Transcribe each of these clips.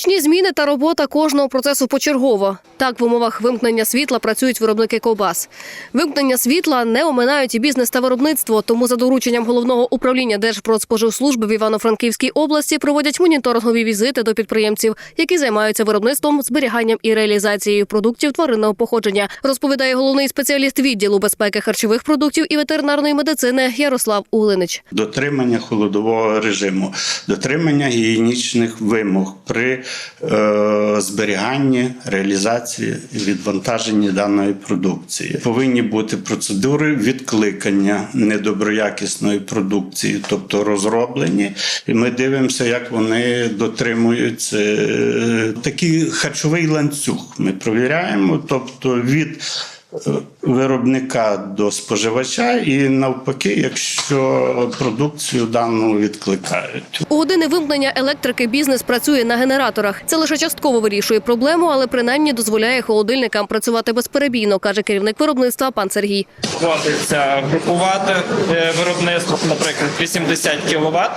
Нічні зміни та робота кожного процесу почергово. Так в умовах вимкнення світла працюють виробники ковбас. Вимкнення світла не оминають і бізнес та виробництво. Тому за дорученням головного управління Держпродспоживслужби в Івано-Франківській області проводять моніторингові візити до підприємців, які займаються виробництвом, зберіганням і реалізацією продуктів тваринного походження. Розповідає головний спеціаліст відділу безпеки харчових продуктів і ветеринарної медицини Ярослав Улинич. дотримання холодового режиму, дотримання гігієнічних вимог при е, зберіганні, реалізації і відвантаження даної продукції. Повинні бути процедури відкликання недоброякісної продукції, тобто розроблені, і ми дивимося, як вони дотримуються. Е, Такий харчовий ланцюг ми провіряємо, тобто від виробника до споживача, і навпаки, якщо продукцію дану відкликають. У години вимкнення електрики бізнес працює на генераторах. Це лише частково вирішує проблему, але принаймні дозволяє холодильникам працювати безперебійно, каже керівник виробництва пан Сергій. Вводиться групувати е, виробництво, наприклад, 80 кВт.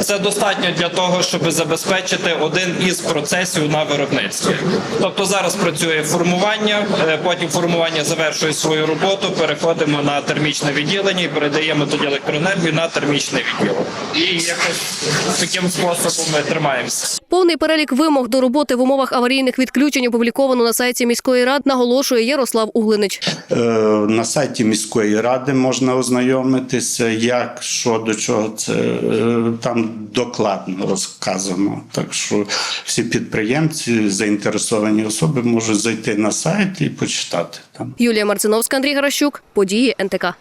Це достатньо для того, щоб забезпечити один із процесів на виробництві. Тобто зараз працює формування, е, потім формування завершує свою роботу, переходимо на термічне відділення і передаємо тоді електроенергію на термічне відділення. І якось таким способом ми тримаємося. Повний перелік вимог до роботи в умовах аварійних відключень опубліковано на сайті міської ради, наголошує Ярослав Углинич. Е, На сайті міської ради можна ознайомитися, як що до чого це е, там докладно розказано. Так що всі підприємці, заінтересовані особи можуть зайти на сайт і почитати там. Юлія Марциновська, Андрій Гаращук. Події НТК.